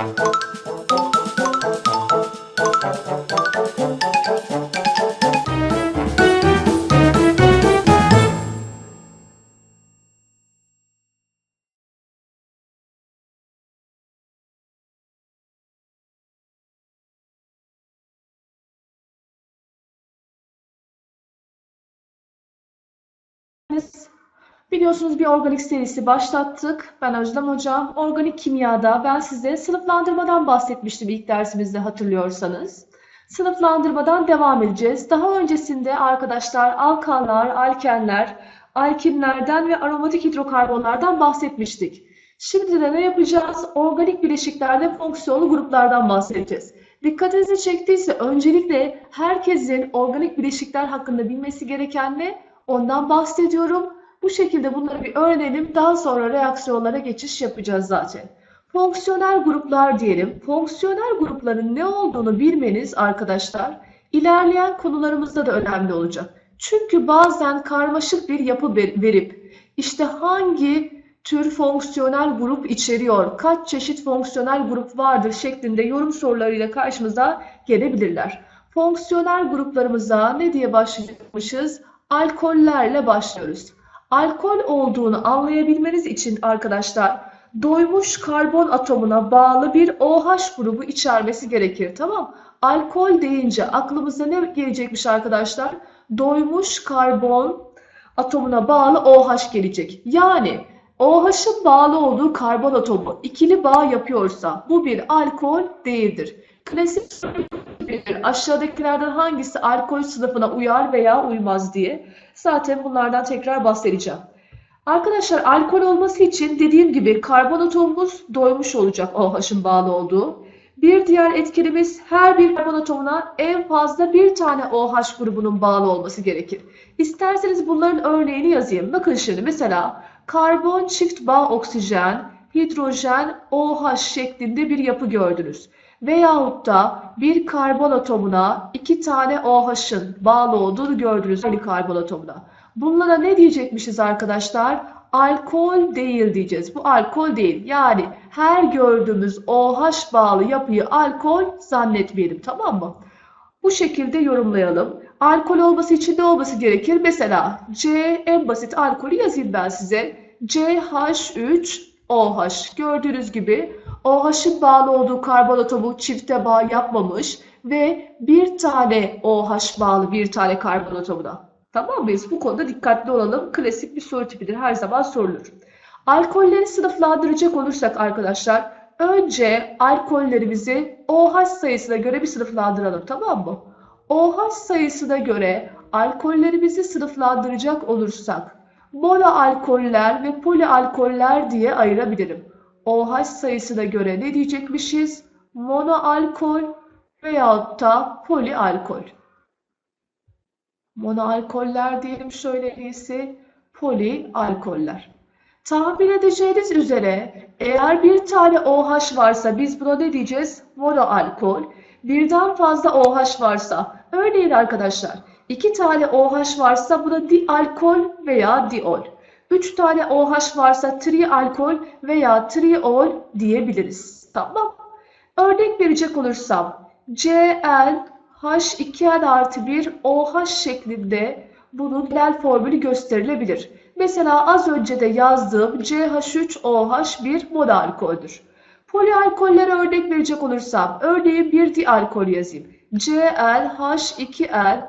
Thank Biliyorsunuz bir organik serisi başlattık. Ben Özlem Hocam. Organik kimyada ben size sınıflandırmadan bahsetmiştim ilk dersimizde hatırlıyorsanız. Sınıflandırmadan devam edeceğiz. Daha öncesinde arkadaşlar alkanlar, alkenler, alkinlerden ve aromatik hidrokarbonlardan bahsetmiştik. Şimdi de ne yapacağız? Organik bileşiklerde fonksiyonlu gruplardan bahsedeceğiz. Dikkatinizi çektiyse öncelikle herkesin organik bileşikler hakkında bilmesi gereken ne? Ondan bahsediyorum. Bu şekilde bunları bir öğrenelim. Daha sonra reaksiyonlara geçiş yapacağız zaten. Fonksiyonel gruplar diyelim. Fonksiyonel grupların ne olduğunu bilmeniz arkadaşlar ilerleyen konularımızda da önemli olacak. Çünkü bazen karmaşık bir yapı verip işte hangi tür fonksiyonel grup içeriyor, kaç çeşit fonksiyonel grup vardır şeklinde yorum sorularıyla karşımıza gelebilirler. Fonksiyonel gruplarımıza ne diye başlayacakmışız? Alkollerle başlıyoruz. Alkol olduğunu anlayabilmeniz için arkadaşlar doymuş karbon atomuna bağlı bir OH grubu içermesi gerekir. Tamam? Alkol deyince aklımıza ne gelecekmiş arkadaşlar? Doymuş karbon atomuna bağlı OH gelecek. Yani OH'ın bağlı olduğu karbon atomu ikili bağ yapıyorsa bu bir alkol değildir. Klasik bilir. Aşağıdakilerden hangisi alkol sınıfına uyar veya uymaz diye. Zaten bunlardan tekrar bahsedeceğim. Arkadaşlar alkol olması için dediğim gibi karbon atomumuz doymuş olacak OH'ın bağlı olduğu. Bir diğer etkilimiz her bir karbon atomuna en fazla bir tane OH grubunun bağlı olması gerekir. İsterseniz bunların örneğini yazayım. Bakın şimdi mesela karbon çift bağ oksijen, hidrojen, OH şeklinde bir yapı gördünüz. Veyahut da bir karbon atomuna iki tane OH'ın bağlı olduğunu gördünüz aynı karbon atomuna. Bunlara ne diyecekmişiz arkadaşlar? Alkol değil diyeceğiz. Bu alkol değil. Yani her gördüğümüz OH bağlı yapıyı alkol zannetmeyelim tamam mı? Bu şekilde yorumlayalım. Alkol olması için ne olması gerekir? Mesela C en basit alkolü yazayım ben size. CH3OH. Gördüğünüz gibi OH'ın bağlı olduğu karbon atomu çifte bağ yapmamış ve bir tane OH bağlı bir tane karbon. Tamam mıyız? Bu konuda dikkatli olalım. Klasik bir soru tipidir. Her zaman sorulur. Alkolleri sınıflandıracak olursak arkadaşlar önce alkollerimizi OH sayısına göre bir sınıflandıralım. Tamam mı? OH sayısına göre alkollerimizi sınıflandıracak olursak monoalkoller ve polialkoller diye ayırabilirim. OH sayısına göre ne diyecekmişiz? Monoalkol veyahut da polialkol. Monoalkoller diyelim şöyle iyisi polialkoller. Tahmin edeceğiniz üzere eğer bir tane OH varsa biz buna ne diyeceğiz? Monoalkol. Birden fazla OH varsa örneğin arkadaşlar iki tane OH varsa buna dialkol veya diol. 3 tane OH varsa trialkol veya triol diyebiliriz. Tamam. Örnek verecek olursam Cl H2N artı 1 OH şeklinde bunun genel formülü gösterilebilir. Mesela az önce de yazdığım CH3OH bir monoalkoldür. Polialkollere örnek verecek olursam örneğin bir dialkol yazayım. ClH2L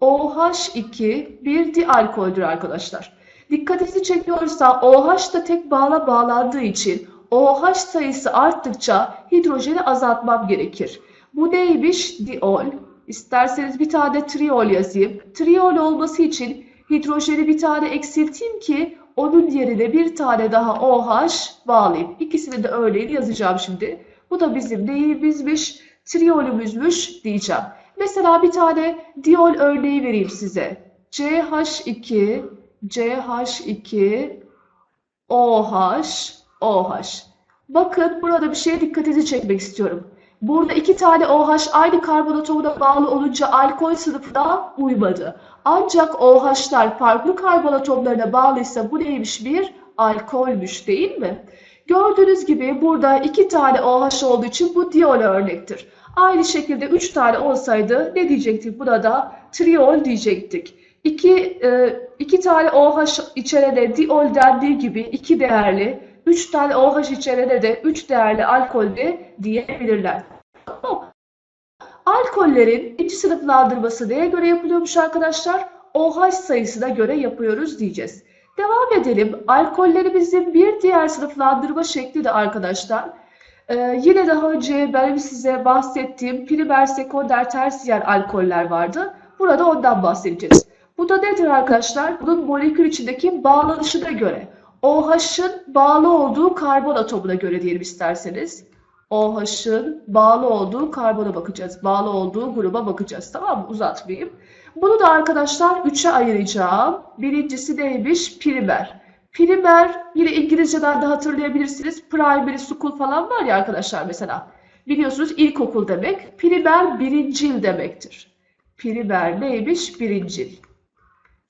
OH2 bir dialkoldür arkadaşlar. Dikkatinizi çekiyorsa OH da tek bağla bağlandığı için OH sayısı arttıkça hidrojeni azaltmam gerekir. Bu neymiş? Diol. İsterseniz bir tane triol yazayım. Triol olması için hidrojeni bir tane eksilteyim ki onun yerine bir tane daha OH bağlayayım. İkisini de örneğini yazacağım şimdi. Bu da bizim neyimizmiş? Triolümüzmüş diyeceğim. Mesela bir tane diol örneği vereyim size. CH2 CH2 OH OH. Bakın burada bir şeye dikkatinizi çekmek istiyorum. Burada iki tane OH aynı karbon atomuna bağlı olunca alkol sınıfına uymadı. Ancak OH'lar farklı karbon atomlarına bağlıysa bu neymiş bir alkolmüş değil mi? Gördüğünüz gibi burada iki tane OH olduğu için bu diol örnektir. Aynı şekilde üç tane olsaydı ne diyecektik? Burada triol diyecektik. İki, e, iki tane OH içeride diol dendiği gibi iki değerli, üç tane OH içeride de üç değerli alkol de diyebilirler. Tamam. Alkollerin ikinci sınıflandırması neye göre yapılıyormuş arkadaşlar? OH sayısına göre yapıyoruz diyeceğiz. Devam edelim. Alkollerimizin bir diğer sınıflandırma şekli de arkadaşlar. Ee, yine daha önce ben size bahsettiğim primer, sekonder, tersiyer alkoller vardı. Burada ondan bahsedeceğiz. Bu da nedir arkadaşlar? Bunun molekül içindeki bağlanışına göre. OH'ın bağlı olduğu karbon atomuna göre diyelim isterseniz. OH'ın bağlı olduğu karbona bakacağız. Bağlı olduğu gruba bakacağız. Tamam mı? Uzatmayayım. Bunu da arkadaşlar üçe ayıracağım. Birincisi neymiş? Primer. Primer yine İngilizceden de hatırlayabilirsiniz. Primary school falan var ya arkadaşlar mesela. Biliyorsunuz ilkokul demek. Primer birincil demektir. Primer neymiş? Birincil.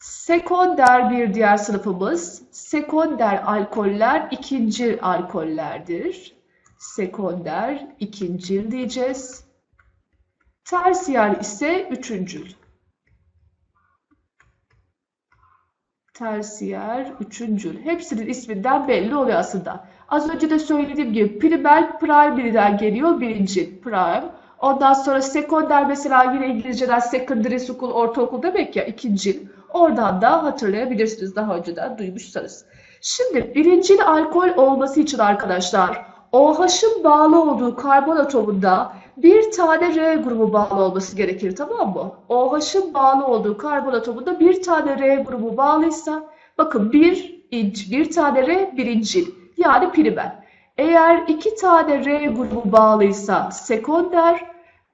Sekonder bir diğer sınıfımız. Sekonder alkoller ikincil alkollerdir. Sekonder ikincil diyeceğiz. Tersiyer ise üçüncül. Tersiyer, üçüncül. Hepsinin isminden belli oluyor aslında. Az önce de söylediğim gibi primer, primary'den geliyor birinci prime. Ondan sonra sekonder mesela yine İngilizceden secondary school, ortaokul demek ya ikincil. Oradan da hatırlayabilirsiniz daha önceden duymuşsanız. Şimdi birincil alkol olması için arkadaşlar OH'ın bağlı olduğu karbon atomunda bir tane R grubu bağlı olması gerekir tamam mı? OH'ın bağlı olduğu karbon atomunda bir tane R grubu bağlıysa bakın bir inç, bir tane R birincil yani primer. Eğer iki tane R grubu bağlıysa sekonder,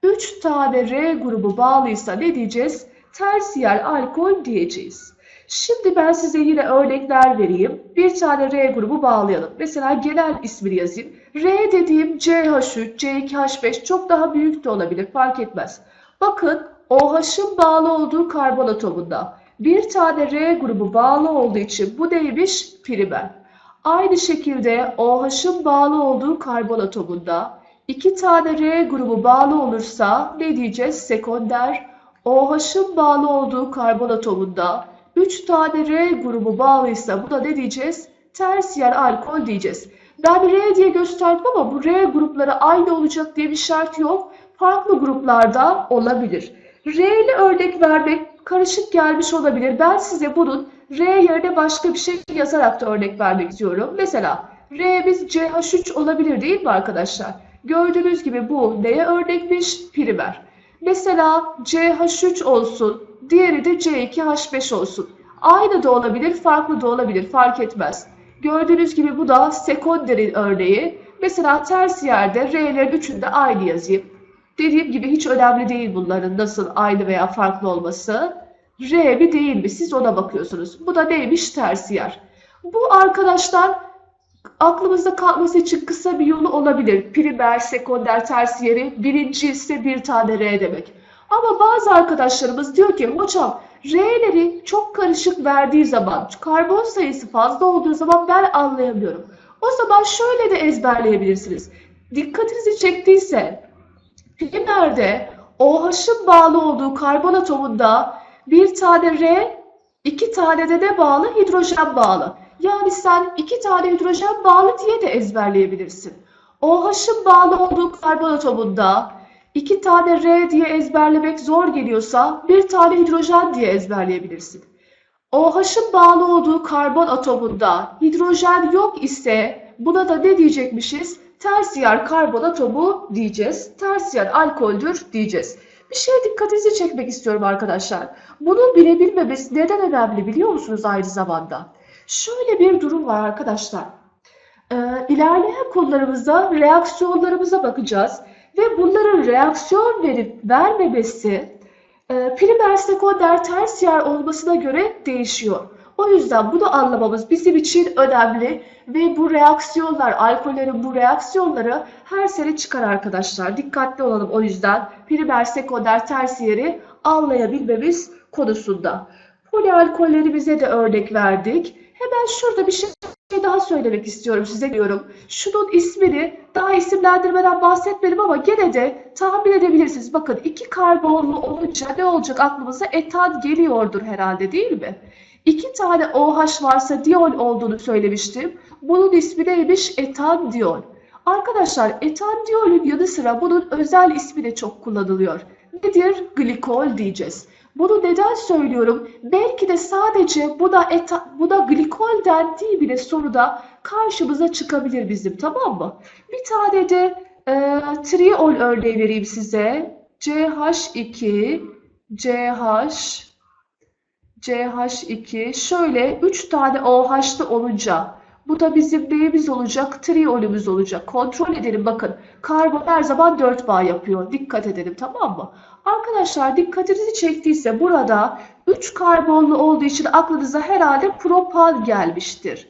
üç tane R grubu bağlıysa ne diyeceğiz? Tersiyer alkol diyeceğiz. Şimdi ben size yine örnekler vereyim. Bir tane R grubu bağlayalım. Mesela genel ismini yazayım. R dediğim CH3, C2H5 çok daha büyük de olabilir fark etmez. Bakın OH'ın bağlı olduğu karbon atomunda bir tane R grubu bağlı olduğu için bu neymiş? Primer. Aynı şekilde OH'ın bağlı olduğu karbon atomunda iki tane R grubu bağlı olursa ne diyeceğiz? Sekonder. OH'ın bağlı olduğu karbon atomunda 3 tane R grubu bağlıysa buna ne diyeceğiz? Tersiyer alkol diyeceğiz. Ben R diye gösterdim ama bu R grupları aynı olacak diye bir şart yok. Farklı gruplarda olabilir. R'li örnek vermek karışık gelmiş olabilir. Ben size bunun R yerine başka bir şey yazarak da örnek vermek istiyorum. Mesela R'miz CH3 olabilir değil mi arkadaşlar? Gördüğünüz gibi bu neye örnekmiş? Primer. Mesela CH3 olsun, diğeri de C2H5 olsun. Aynı da olabilir, farklı da olabilir, fark etmez. Gördüğünüz gibi bu da sekonderin örneği. Mesela tersiyerde R'lerin üçünde aynı yazayım. Dediğim gibi hiç önemli değil bunların nasıl aynı veya farklı olması. R mi değil mi? Siz ona bakıyorsunuz. Bu da neymiş? Tersiyer. Bu arkadaşlar aklımızda kalması için kısa bir yolu olabilir. Primer, sekonder, tersiyeri. Birinci ise bir tane R demek. Ama bazı arkadaşlarımız diyor ki hocam R'leri çok karışık verdiği zaman, karbon sayısı fazla olduğu zaman ben anlayamıyorum. O zaman şöyle de ezberleyebilirsiniz. Dikkatinizi çektiyse primerde OH'ın bağlı olduğu karbon atomunda bir tane R, iki tane de ne bağlı? Hidrojen bağlı. Yani sen iki tane hidrojen bağlı diye de ezberleyebilirsin. OH'ın bağlı olduğu karbon atomunda iki tane R diye ezberlemek zor geliyorsa bir tane hidrojen diye ezberleyebilirsin. OH'ın bağlı olduğu karbon atomunda hidrojen yok ise buna da ne diyecekmişiz? Tersiyer karbon atomu diyeceğiz. Tersiyer alkoldür diyeceğiz. Bir şeye dikkatinizi çekmek istiyorum arkadaşlar. Bunun bilebilmemiz neden önemli biliyor musunuz aynı zamanda? Şöyle bir durum var arkadaşlar. Ee, ilerleyen konularımızda reaksiyonlarımıza bakacağız. Ve bunların reaksiyon verip vermemesi e, primer, sekonder, tersiyer olmasına göre değişiyor. O yüzden bunu anlamamız bizim için önemli ve bu reaksiyonlar, alkollerin bu reaksiyonları her sene çıkar arkadaşlar. Dikkatli olalım o yüzden primer, sekonder, tersiyeri anlayabilmemiz konusunda. Polialkollerimize de örnek verdik. Hemen şurada bir şey daha söylemek istiyorum size diyorum. Şunun ismini daha isimlendirmeden bahsetmedim ama gene de tahmin edebilirsiniz. Bakın iki karbonlu olunca ne olacak aklımıza? Etan geliyordur herhalde değil mi? İki tane OH varsa diol olduğunu söylemiştim. Bunun ismi neymiş? Etan diol. Arkadaşlar etan diolün yanı sıra bunun özel ismi de çok kullanılıyor. Nedir? Glikol diyeceğiz. Bunu neden söylüyorum? Belki de sadece bu da eta, bu da glikol dendiği bile soruda karşımıza çıkabilir bizim tamam mı? Bir tane de e, triol örneği vereyim size. CH2 CH CH2 şöyle 3 tane OH'lı olunca bu da bizim neyimiz olacak? Triolümüz olacak. Kontrol edelim bakın. Karbon her zaman 4 bağ yapıyor. Dikkat edelim tamam mı? Arkadaşlar dikkatinizi çektiyse burada 3 karbonlu olduğu için aklınıza herhalde propan gelmiştir.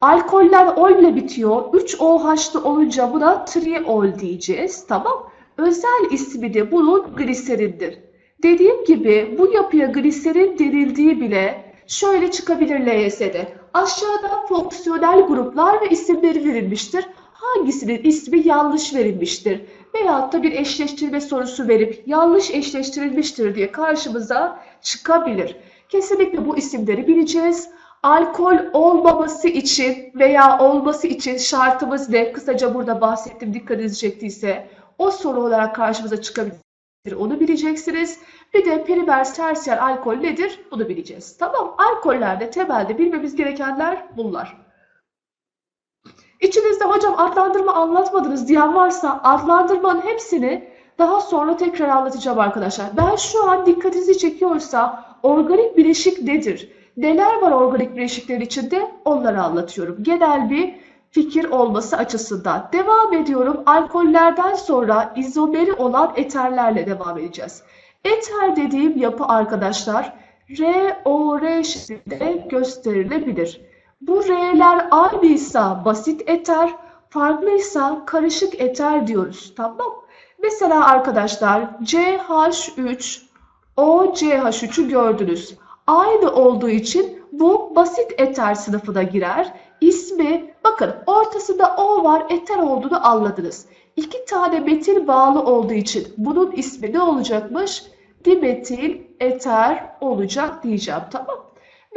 Alkoller ol ile bitiyor. 3 OH'lı olunca buna triol diyeceğiz. Tamam. Özel ismi de bunun gliserindir. Dediğim gibi bu yapıya gliserin denildiği bile şöyle çıkabilir LYS'de. Aşağıda fonksiyonel gruplar ve isimleri verilmiştir. Hangisinin ismi yanlış verilmiştir? Veyahut da bir eşleştirme sorusu verip yanlış eşleştirilmiştir diye karşımıza çıkabilir. Kesinlikle bu isimleri bileceğiz. Alkol olmaması için veya olması için şartımız ne? Kısaca burada bahsettim dikkatinizi çektiyse. O soru olarak karşımıza çıkabilir. Onu bileceksiniz. Bir de primer tersiyer alkol nedir? Bunu bileceğiz. Tamam. Alkollerde temelde bilmemiz gerekenler bunlar. İçinizde hocam adlandırma anlatmadınız diyen varsa adlandırmanın hepsini daha sonra tekrar anlatacağım arkadaşlar. Ben şu an dikkatinizi çekiyorsa organik bileşik nedir? Neler var organik bileşikler içinde? Onları anlatıyorum. Genel bir fikir olması açısından. Devam ediyorum. Alkollerden sonra izomeri olan eterlerle devam edeceğiz. Eter dediğim yapı arkadaşlar ROR şeklinde gösterilebilir. Bu R'ler aynıysa basit eter, farklıysa karışık eter diyoruz. Tamam Mesela arkadaşlar CH3, OCH3'ü gördünüz. Aynı olduğu için bu basit eter sınıfına girer. İsmi bakın ortasında O var eter olduğunu anladınız. İki tane metil bağlı olduğu için bunun ismi ne olacakmış? Dimetil eter olacak diyeceğim tamam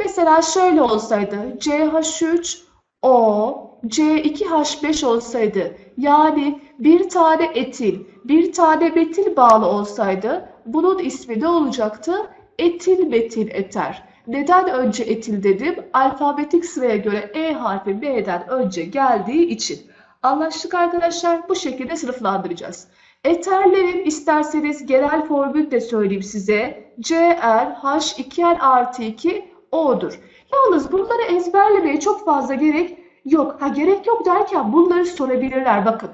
Mesela şöyle olsaydı CH3 O C2H5 olsaydı yani bir tane etil bir tane metil bağlı olsaydı bunun ismi ne olacaktı? Etil metil eter. Neden önce etil dedim? Alfabetik sıraya göre E harfi B'den önce geldiği için. Anlaştık arkadaşlar. Bu şekilde sınıflandıracağız. Eterlerin isterseniz genel formülü de söyleyeyim size. CrH2n artı 2 O'dur. Yalnız bunları ezberlemeye çok fazla gerek yok. Ha gerek yok derken bunları sorabilirler bakın.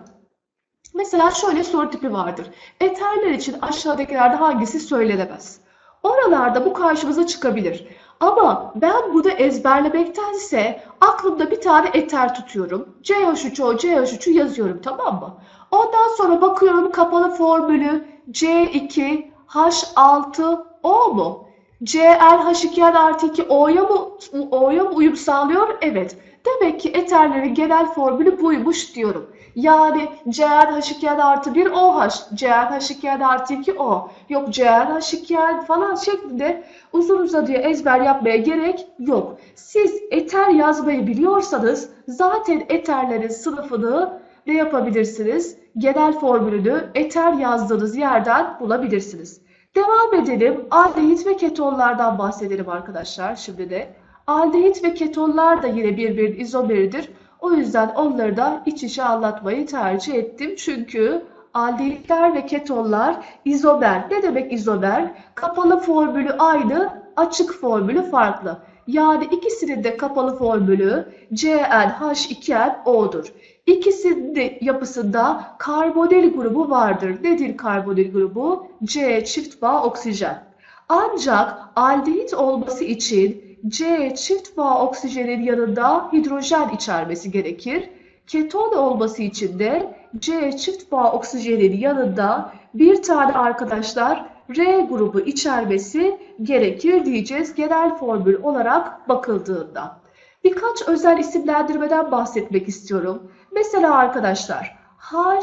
Mesela şöyle soru tipi vardır. Eterler için aşağıdakilerde hangisi söylenemez? Oralarda bu karşımıza çıkabilir. Ama ben bunu ezberlemektense aklımda bir tane eter tutuyorum. CH3O, CH3'ü yazıyorum tamam mı? Ondan sonra bakıyorum kapalı formülü C2H6O mu? ClH2n artı 2 O'ya mı, O'ya mı uyum sağlıyor? Evet. Demek ki eterlerin genel formülü buymuş diyorum. Yani ClH2n artı 1 OH, ClH2n artı 2 O. Yok ClH2n falan şeklinde uzun uzadıya ezber yapmaya gerek yok. Siz eter yazmayı biliyorsanız zaten eterlerin sınıfını ne yapabilirsiniz? Genel formülünü eter yazdığınız yerden bulabilirsiniz. Devam edelim. Aldehit ve ketonlardan bahsedelim arkadaşlar şimdi de. Aldehit ve ketonlar da yine birbirinin izomeridir. O yüzden onları da iç içe anlatmayı tercih ettim. Çünkü aldehitler ve ketonlar izomer. Ne demek izomer? Kapalı formülü aynı, açık formülü farklı. Yani ikisinin de kapalı formülü CnH2nO'dur. İkisinin de yapısında karbonil grubu vardır. Nedir karbonil grubu? C çift bağ oksijen. Ancak aldehit olması için C çift bağ oksijenin yanında hidrojen içermesi gerekir. Keton olması için de C çift bağ oksijenin yanında bir tane arkadaşlar R grubu içermesi gerekir diyeceğiz genel formül olarak bakıldığında. birkaç özel isimlendirmeden bahsetmek istiyorum. Mesela arkadaşlar H,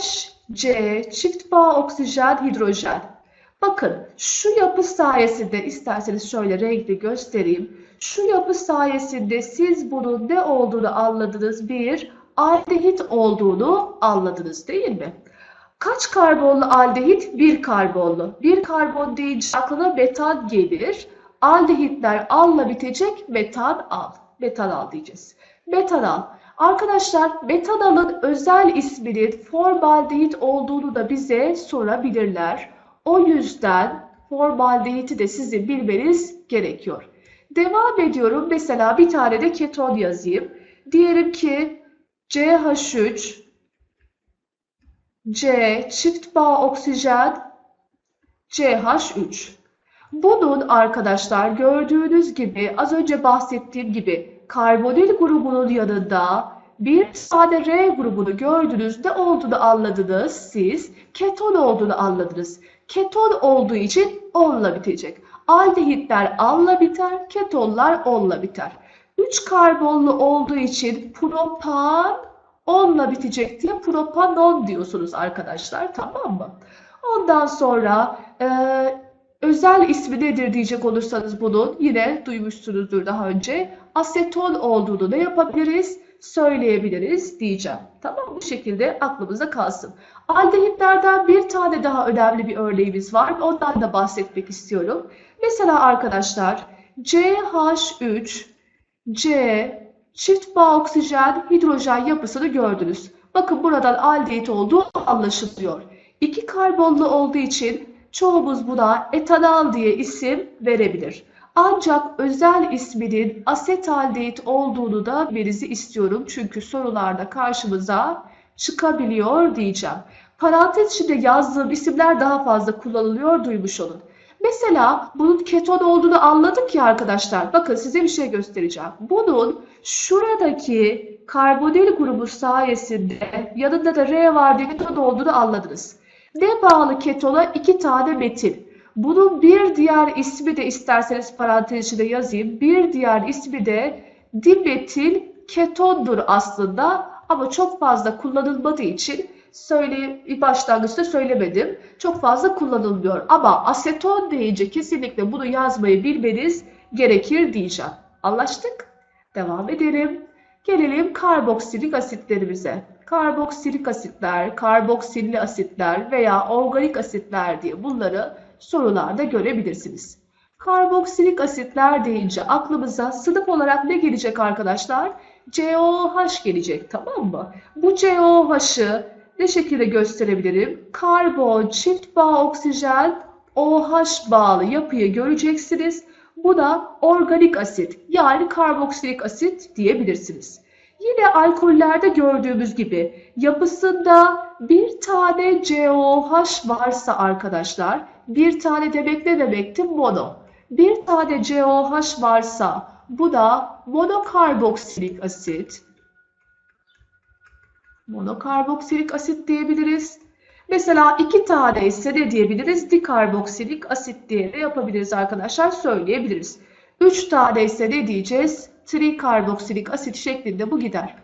C, çift bağ oksijen, hidrojen. Bakın şu yapı sayesinde isterseniz şöyle renkli göstereyim. Şu yapı sayesinde siz bunun ne olduğunu anladınız. Bir, aldehit olduğunu anladınız değil mi? Kaç karbonlu aldehit? Bir karbonlu. Bir karbon deyince aklına metan gelir. Aldehitler alla bitecek, metan al. Metanal diyeceğiz. Metanal. Arkadaşlar metanalın özel isminin formaldehit olduğunu da bize sorabilirler. O yüzden formaldehiti de sizin bilmeniz gerekiyor. Devam ediyorum. Mesela bir tane de keton yazayım. Diyelim ki CH3 C çift bağ oksijen CH3. Bunun arkadaşlar gördüğünüz gibi az önce bahsettiğim gibi karbonil grubunun yanında bir sade R grubunu gördünüz. Ne olduğunu anladınız siz. Keton olduğunu anladınız. Keton olduğu için onla bitecek. Aldehitler alla biter, ketonlar onla biter. 3 karbonlu olduğu için propan onla bitecek diye propanon diyorsunuz arkadaşlar. Tamam mı? Ondan sonra e, özel ismi nedir diyecek olursanız bunun yine duymuşsunuzdur daha önce. Aseton olduğunu ne yapabiliriz? Söyleyebiliriz diyeceğim. Tamam Bu şekilde aklımıza kalsın. Aldehitlerden bir tane daha önemli bir örneğimiz var. Ondan da bahsetmek istiyorum. Mesela arkadaşlar CH3, C, çift bağ oksijen, hidrojen yapısını gördünüz. Bakın buradan aldehit olduğu anlaşılıyor. İki karbonlu olduğu için çoğumuz buna etanal diye isim verebilir. Ancak özel isminin asetaldehit olduğunu da bilmenizi istiyorum. Çünkü sorularda karşımıza çıkabiliyor diyeceğim. Parantez içinde yazdığım isimler daha fazla kullanılıyor duymuş olun. Mesela bunun keton olduğunu anladık ya arkadaşlar. Bakın size bir şey göstereceğim. Bunun şuradaki karbonil grubu sayesinde yanında da R var diye keton olduğunu anladınız. Ne bağlı ketona? iki tane metil. Bunun bir diğer ismi de isterseniz parantez içinde yazayım. Bir diğer ismi de dimetil ketondur aslında ama çok fazla kullanılmadığı için söyle başlangıçta söylemedim. Çok fazla kullanılmıyor ama aseton deyince kesinlikle bunu yazmayı bilmeniz gerekir diyeceğim. Anlaştık? Devam edelim. Gelelim karboksilik asitlerimize. Karboksilik asitler, karboksilli asitler veya organik asitler diye bunları sorularda görebilirsiniz. Karboksilik asitler deyince aklımıza sınıf olarak ne gelecek arkadaşlar? COH gelecek tamam mı? Bu COH'ı ne şekilde gösterebilirim? Karbon, çift bağ oksijen, OH bağlı yapıyı göreceksiniz. Bu da organik asit yani karboksilik asit diyebilirsiniz. Yine alkollerde gördüğümüz gibi yapısında bir tane COH varsa arkadaşlar bir tane demek ne demekti? Mono. Bir tane COH varsa bu da monokarboksilik asit. Monokarboksilik asit diyebiliriz. Mesela iki tane ise ne diyebiliriz? Dikarboksilik asit diye de yapabiliriz arkadaşlar. Söyleyebiliriz. Üç tane ise ne diyeceğiz? Trikarboksilik asit şeklinde bu gider.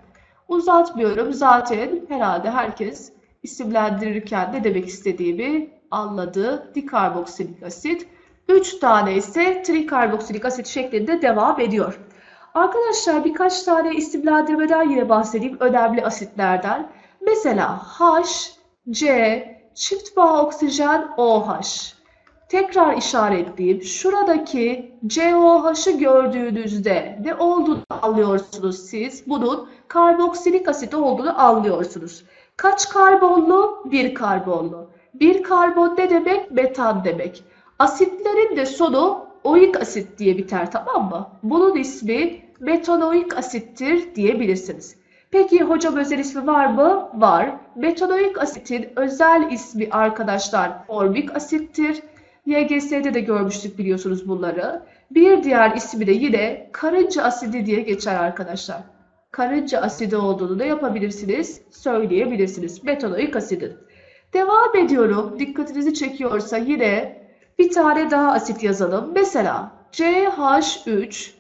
Uzatmıyorum. Zaten herhalde herkes isimlendirirken ne demek istediğimi anladı. Dikarboksilik asit. Üç tane ise trikarboksilik asit şeklinde devam ediyor. Arkadaşlar birkaç tane isimlendirmeden yine bahsedeyim önemli asitlerden. Mesela H, C, çift bağ oksijen OH. Tekrar işaretleyeyim. Şuradaki COH'ı gördüğünüzde ne olduğunu anlıyorsunuz siz. Bunun karboksilik asit olduğunu anlıyorsunuz. Kaç karbonlu? Bir karbonlu. Bir karbon ne demek? Metan demek. Asitlerin de sonu oik asit diye biter tamam mı? Bunun ismi metanoik asittir diyebilirsiniz. Peki hocam özel ismi var mı? Var. Metanoik asitin özel ismi arkadaşlar formik asittir. YGS'de de görmüştük biliyorsunuz bunları. Bir diğer ismi de yine karınca asidi diye geçer arkadaşlar. Karınca asidi olduğunu da yapabilirsiniz, söyleyebilirsiniz. Metanoik asidin. Devam ediyorum. Dikkatinizi çekiyorsa yine bir tane daha asit yazalım. Mesela CH3,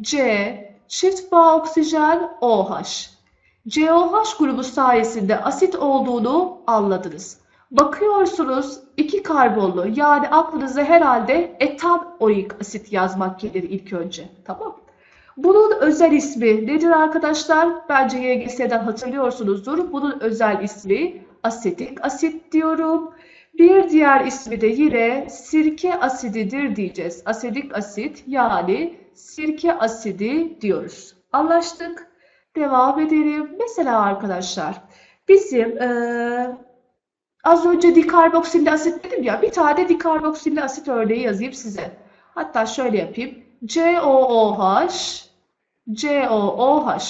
C, çift bağ oksijen OH. COH grubu sayesinde asit olduğunu anladınız. Bakıyorsunuz iki karbonlu yani aklınıza herhalde etanoik asit yazmak gelir ilk önce. Tamam Bunun özel ismi nedir arkadaşlar? Bence YGS'den hatırlıyorsunuzdur. Bunun özel ismi asetik asit diyorum. Bir diğer ismi de yine sirke asididir diyeceğiz. Asedik asit yani sirke asidi diyoruz. Anlaştık. Devam edelim. Mesela arkadaşlar bizim eee, az önce dikarboksilli asit dedim ya bir tane dikarboksilli asit örneği yazayım size. Hatta şöyle yapayım. COOH COOH.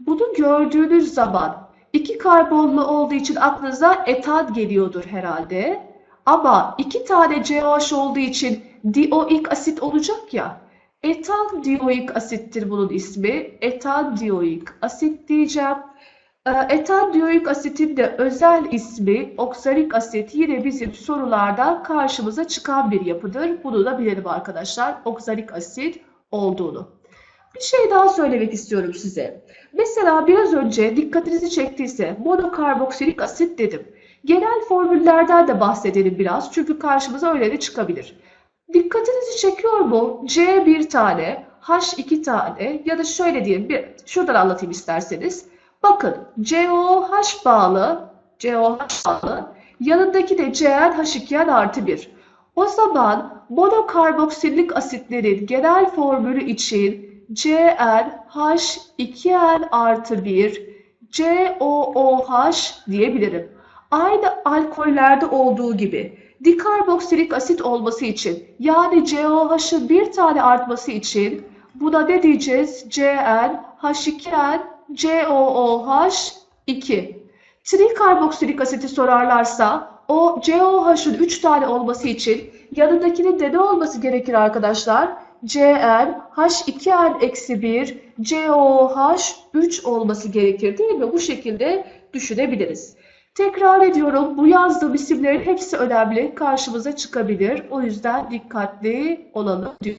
Bunu gördüğünüz zaman iki karbonlu olduğu için aklınıza etan geliyordur herhalde. Ama iki tane COH olduğu için dioik asit olacak ya. Etan dioik asittir bunun ismi. Etan dioik asit diyeceğim. Ee, Etan dioik asitin de özel ismi oksalik asit yine bizim sorularda karşımıza çıkan bir yapıdır. Bunu da bilelim arkadaşlar. Oksalik asit olduğunu. Bir şey daha söylemek istiyorum size. Mesela biraz önce dikkatinizi çektiyse monokarboksilik asit dedim. Genel formüllerden de bahsedelim biraz çünkü karşımıza öyle de çıkabilir. Dikkatinizi çekiyor mu? C bir tane, H iki tane ya da şöyle diyelim, bir, şuradan anlatayım isterseniz. Bakın COH bağlı, COH bağlı, yanındaki de CnH2n artı 1. O zaman monokarboksillik asitlerin genel formülü için CnH2n artı 1 COOH diyebilirim. Aynı alkollerde olduğu gibi dikarboksilik asit olması için yani COH'ın bir tane artması için buna ne diyeceğiz? CnH2n COOH2. Trikarboksilik asiti sorarlarsa o COH'ın 3 tane olması için yanındakinin de ne olması gerekir arkadaşlar? CnH2n-1 COOH3 olması gerekir değil mi? Bu şekilde düşünebiliriz. Tekrar ediyorum bu yazdığım isimlerin hepsi önemli karşımıza çıkabilir. O yüzden dikkatli olalım.